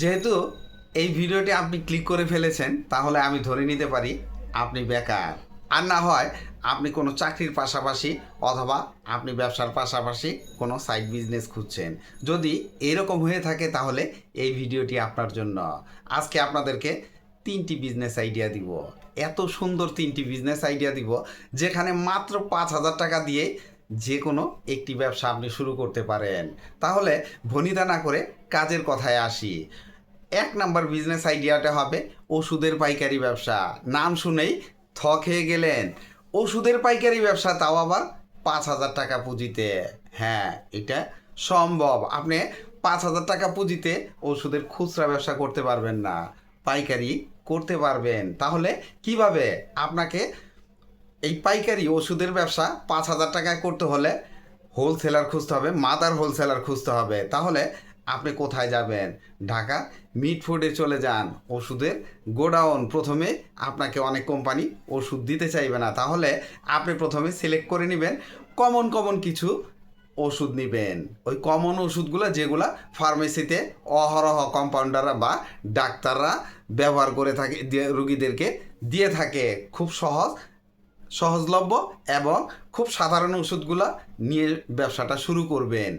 যেহেতু এই ভিডিওটি আপনি ক্লিক করে ফেলেছেন, তাহলে আমি ধরে নিতে পারি আপনি বেকার। আর না হয় আপনি কোনো চাকরির পাশাপাশি অথবা আপনি ব্যবসার পাশাপাশি কোনো সাইড বিজনেস খুঁজছেন। যদি এরকম হয়ে থাকে, তাহলে এই ভিডিওটি আপনার জন্য। আজকে আপনাদেরকে তিনটি বিজনেস আইডিয়া দিব। এত সুন্দর তিনটি বিজনেস আইডিয়া দিব, যেখানে মাত্র পাঁচ হাজার টাকা দিয়ে যে কোনো একটি ব্যবসা আপনি শুরু করতে পারেন। তাহলে ভনিতা না করে কাজের কথায় আসি। এক নাম্বার বিজনেস আইডিয়াটা হবে ওষুধের পাইকারি ব্যবসা। নাম শুনেই থ খেয়ে গেলেন। ওষুধের পাইকারি ব্যবসা তাও আবার পাঁচ হাজার টাকা পুঁজিতে। হ্যাঁ এটা সম্ভব। আপনি পাঁচ হাজার টাকা পুঁজিতে ওষুধের খুচরা ব্যবসা করতে পারবেন না। পাইকারি করতে পারবেন। তাহলে কীভাবে? আপনাকে এই পাইকারি ওষুধের ব্যবসা পাঁচ হাজার টাকায় করতে হলে হোলসেলার খুঁজতে হবে, মাদার হোলসেলার খুঁজতে হবে। তাহলে আপনি কোথায় যাবেন? ঢাকা মিট ফুডে চলে যান। ওষুধের গোডাউন প্রথমে আপনাকে অনেক কোম্পানি ওষুধ দিতে চাইবে না। তাহলে আপনি প্রথমে সিলেক্ট করে নেবেন, কমন কমন কিছু ওষুধ নেবেন। ওই কমন ওষুধগুলো যেগুলা ফার্মেসিতে অহরহ কম্পাউন্ডাররা বা ডাক্তাররা ব্যবহার করে থাকে রুগীদেরকে দিয়ে থাকে। খুব সহজ সহজলভ্য এবং খুব সাধারণ ওষুধগুলো নিয়ে ব্যবসাটা শুরু করবেন।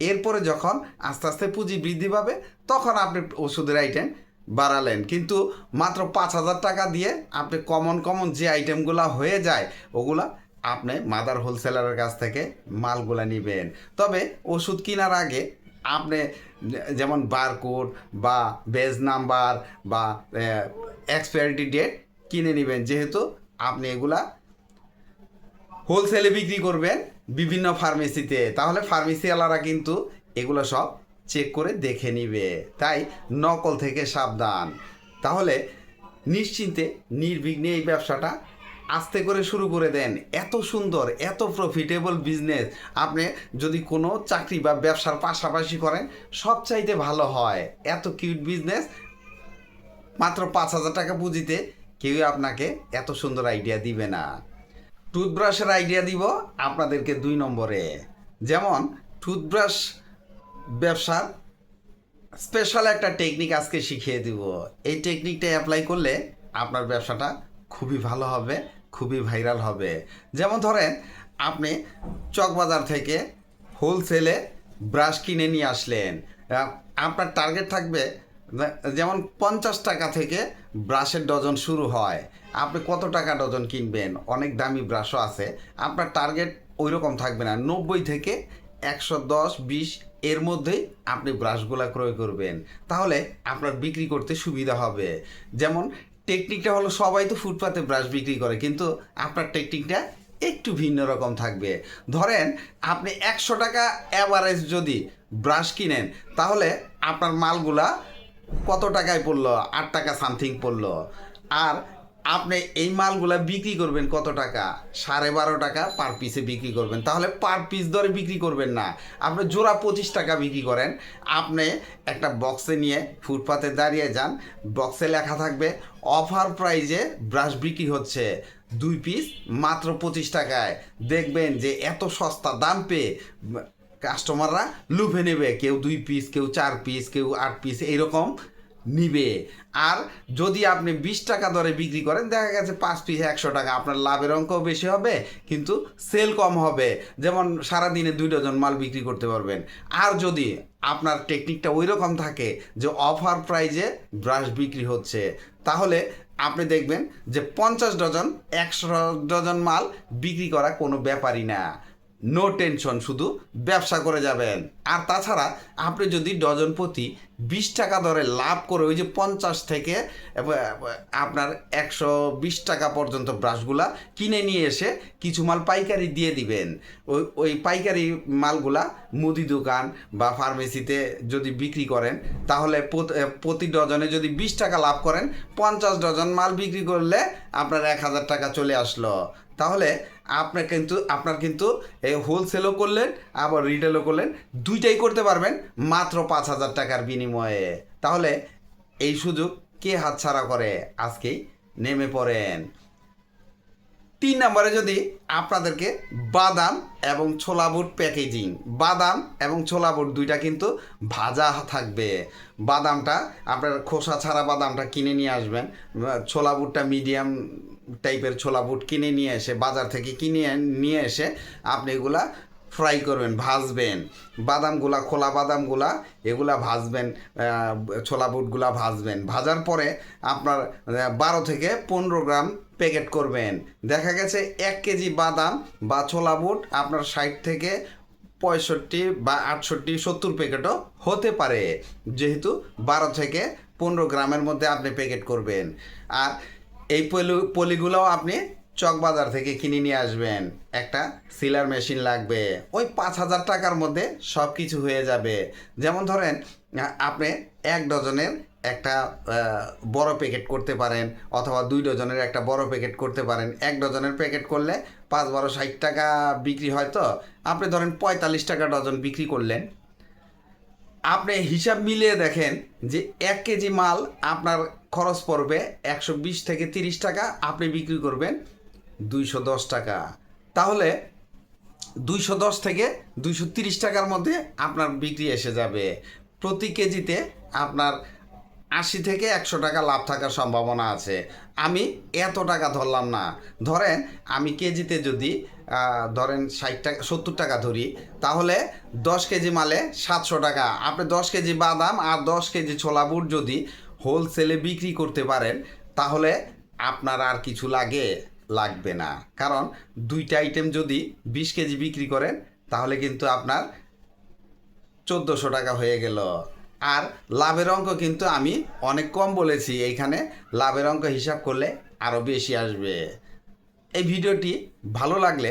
এরপরে যখন আস্তে আস্তে পুঁজি বৃদ্ধি পাবে, তখন আপনি ওষুধের আইটেম বাড়ালেন। কিন্তু মাত্র পাঁচ হাজার টাকা দিয়ে আপনি কমন কমন যে আইটেমগুলো হয়ে যায়, ওগুলা আপনি মাদার হোলসেলারের কাছ থেকে মালগুলা নেবেন। তবে ওষুধ কেনার আগে আপনি যেমন বারকোড বা বেজ নাম্বার বা এক্সপায়ারিটি ডেট কিনে নেবেন। যেহেতু আপনি এগুলা হোলসেলে বিক্রি করবেন বিভিন্ন ফার্মেসিতে তাহলে ফার্মেসিওয়ালারা কিন্তু এগুলো সব চেক করে দেখে নিবে। তাই নকল থেকে সাবধান। তাহলে নিশ্চিন্তে, নির্বিঘ্নে এই ব্যবসাটা আস্তে করে শুরু করে দেন। এত সুন্দর, এত প্রফিটেবল বিজনেস আপনি যদি কোনো চাকরি বা ব্যবসার পাশাপাশি করেন, সবচাইতে ভালো হয়। এত কিউট বিজনেস মাত্র পাঁচ হাজার টাকা পুঁজিতে কেউই আপনাকে এত সুন্দর আইডিয়া দিবে না। টুথব্রাশের আইডিয়া দিব আপনাদেরকে দুই নম্বরে। যেমন টুথব্রাশ ব্যবসার স্পেশাল একটা টেকনিক আজকে শিখিয়ে দিব। এই টেকনিকটা অ্যাপ্লাই করলে আপনার ব্যবসাটা খুবই ভালো হবে, খুবই ভাইরাল হবে। যেমন ধরেন, আপনি চকবাজার থেকে হোলসেলে ব্রাশ কিনে নিয়ে আসলেন। আপনার টার্গেট থাকবে যেমন পঞ্চাশ টাকা থেকে ব্রাশের ডজন শুরু হয়। আপনি কত টাকা ডজন কিনবেন? অনেক দামি ব্রাশও আছে। আপনার টার্গেট ওই রকম থাকবে না। নব্বই থেকে একশো দশ, বিশ, এর মধ্যেই আপনি ব্রাশগুলা ক্রয় করবেন। তাহলে আপনার বিক্রি করতে সুবিধা হবে। যেমন টেকনিকটা হলো, সবাই তো ফুটপাতে ব্রাশ বিক্রি করে, কিন্তু আপনার টেকনিকটা একটু ভিন্ন রকম থাকবে। ধরেন আপনি একশো টাকা অ্যাভারেজ যদি ব্রাশ কিনেন, তাহলে আপনার মালগুলা কত টাকায় পড়ল? আট টাকা সামথিং পড়ল। আর আপনি এই মালগুলা বিক্রি করবেন কত টাকা? সাড়ে বারো টাকা পার পিসে বিক্রি করবেন। তাহলে পার পিস দরে বিক্রি করবেন না। আপনি জোড়া পঁচিশ টাকা বিক্রি করেন। আপনি একটা বক্সে নিয়ে ফুটপাতে দাঁড়িয়ে যান। বক্সে লেখা থাকবে অফার প্রাইজে ব্রাশ বিক্রি হচ্ছে দুই পিস মাত্র পঁচিশ টাকায়। দেখবেন যে এত সস্তা দাম পেয়ে কাস্টমাররা লুফে নেবে, কেউ দুই পিস কেউ চার পিস কেউ আট পিস এইরকম নিবে। আর যদি আপনি বিশ টাকা দরে বিক্রি করেন, দেখা গেছে পাঁচ পিস একশো টাকা, আপনার লাভের অঙ্কও বেশি হবে, কিন্তু সেল কম হবে। যেমন সারাদিনে দুই ডজন মাল বিক্রি করতে পারবেন। আর যদি আপনার টেকনিকটা ওই রকম থাকে যে অফার প্রাইজে ব্রাশ বিক্রি হচ্ছে, তাহলে আপনি দেখবেন যে পঞ্চাশ ডজন, একশো ডজন মাল বিক্রি করা কোনো ব্যাপারই না। নো টেনশন শুধু ব্যবসা করে যাবেন। আর তাছাড়া আপনি যদি ডজন প্রতি বিশ টাকা দরে লাভ করে ওই যে পঞ্চাশ থেকে আপনার একশো বিশ টাকা পর্যন্ত ব্রাশগুলা কিনে নিয়ে এসে কিছু মাল পাইকারি দিয়ে দিবেন। ওই ওই পাইকারি মালগুলা মুদি দোকান বা ফার্মেসিতে যদি বিক্রি করেন, তাহলে প্রতি ডজনে যদি বিশ টাকা লাভ করেন, পঞ্চাশ ডজন মাল বিক্রি করলে আপনার এক হাজার টাকা চলে আসলো। তাহলে আপনার কিন্তু আপনার কিন্তু এই হোলসেলও করলেন, আবার রিটেলও করলেন, দুইটাই করতে পারবেন মাত্র পাঁচ হাজার টাকার বিনিময়ে। তাহলে এই সুযোগ কে হাতছাড়া করে? আজকেই নেমে পড়েন। তিন নম্বরে যদি আপনাদেরকে বাদাম এবং ছোলা বুট প্যাকেজিং বাদাম এবং ছোলা বুট দুইটা কিন্তু ভাজা থাকবে। বাদামটা, আপনার খোসা ছাড়া বাদামটা কিনে নিয়ে আসবেন, ছোলা বুটটা মিডিয়াম টাইপের ছোলা বুট কিনে নিয়ে এসে, বাজার থেকে কিনে নিয়ে এসে আপনি এগুলা ফ্রাই করবেন, ভাজবেন। বাদামগুলা, খোলা বাদামগুলা, এগুলা ভাজবেন ছোলা বুটগুলা ভাজবেন। ভাজার পরে আপনার বারো থেকে পনেরো গ্রাম প্যাকেট করবেন। দেখা গেছে এক কেজি বাদাম বা ছোলা বুট আপনার ষাট থেকে পঁয়ষট্টি বা আটষট্টি, সত্তর প্যাকেটও হতে পারে। যেহেতু বারো থেকে পনেরো গ্রামের মধ্যে আপনি প্যাকেট করবেন। আর এই পলি, পলিগুলোও আপনি চক বাজার থেকে কিনে নিয়ে আসবেন। একটা সিলার মেশিন লাগবে। ওই পাঁচ হাজার টাকার মধ্যে সব কিছু হয়ে যাবে। যেমন ধরেন আপনি এক ডজনের একটা বড় প্যাকেট করতে পারেন, অথবা দুই ডজনের একটা বড় প্যাকেট করতে পারেন। এক ডজনের প্যাকেট করলে পাঁচ, বারো, ষাট টাকা বিক্রি হয় তো। আপনি ধরেন পঁয়তাল্লিশ টাকা ডজন বিক্রি করলেন। আপনি হিসাব মিলিয়ে দেখেন যে এক কেজি মাল আপনার খরচ পড়বে একশো বিশ থেকে তিরিশ টাকা। আপনি বিক্রি করবেন দুইশো দশ টাকা। তাহলে দুইশো দশ থেকে দুইশো তিরিশ টাকার মধ্যে আপনার বিক্রি এসে যাবে। প্রতি কেজিতে আপনার আশি থেকে একশো টাকা লাভ থাকার সম্ভাবনা আছে। আমি এত টাকা ধরলাম না। ধরেন আমি কেজিতে যদি ধরেন ষাট টাকা, সত্তর টাকা ধরি, তাহলে দশ কেজি মালে সাতশো টাকা। আপনি দশ কেজি বাদাম আর দশ কেজি ছোলা বুট যদি হোলসেলে বিক্রি করতে পারেন, তাহলে আপনার আর কিছু লাগে, লাগবে না। কারণ দুইটা আইটেম যদি বিশ কেজি বিক্রি করেন, তাহলে কিন্তু আপনার চোদ্দোশো টাকা হয়ে গেল। আর লাভের অঙ্ক কিন্তু আমি অনেক কম বলেছি, এইখানে লাভের অঙ্ক হিসাব করলে আরও বেশি আসবে। এই ভিডিওটি ভালো লাগলে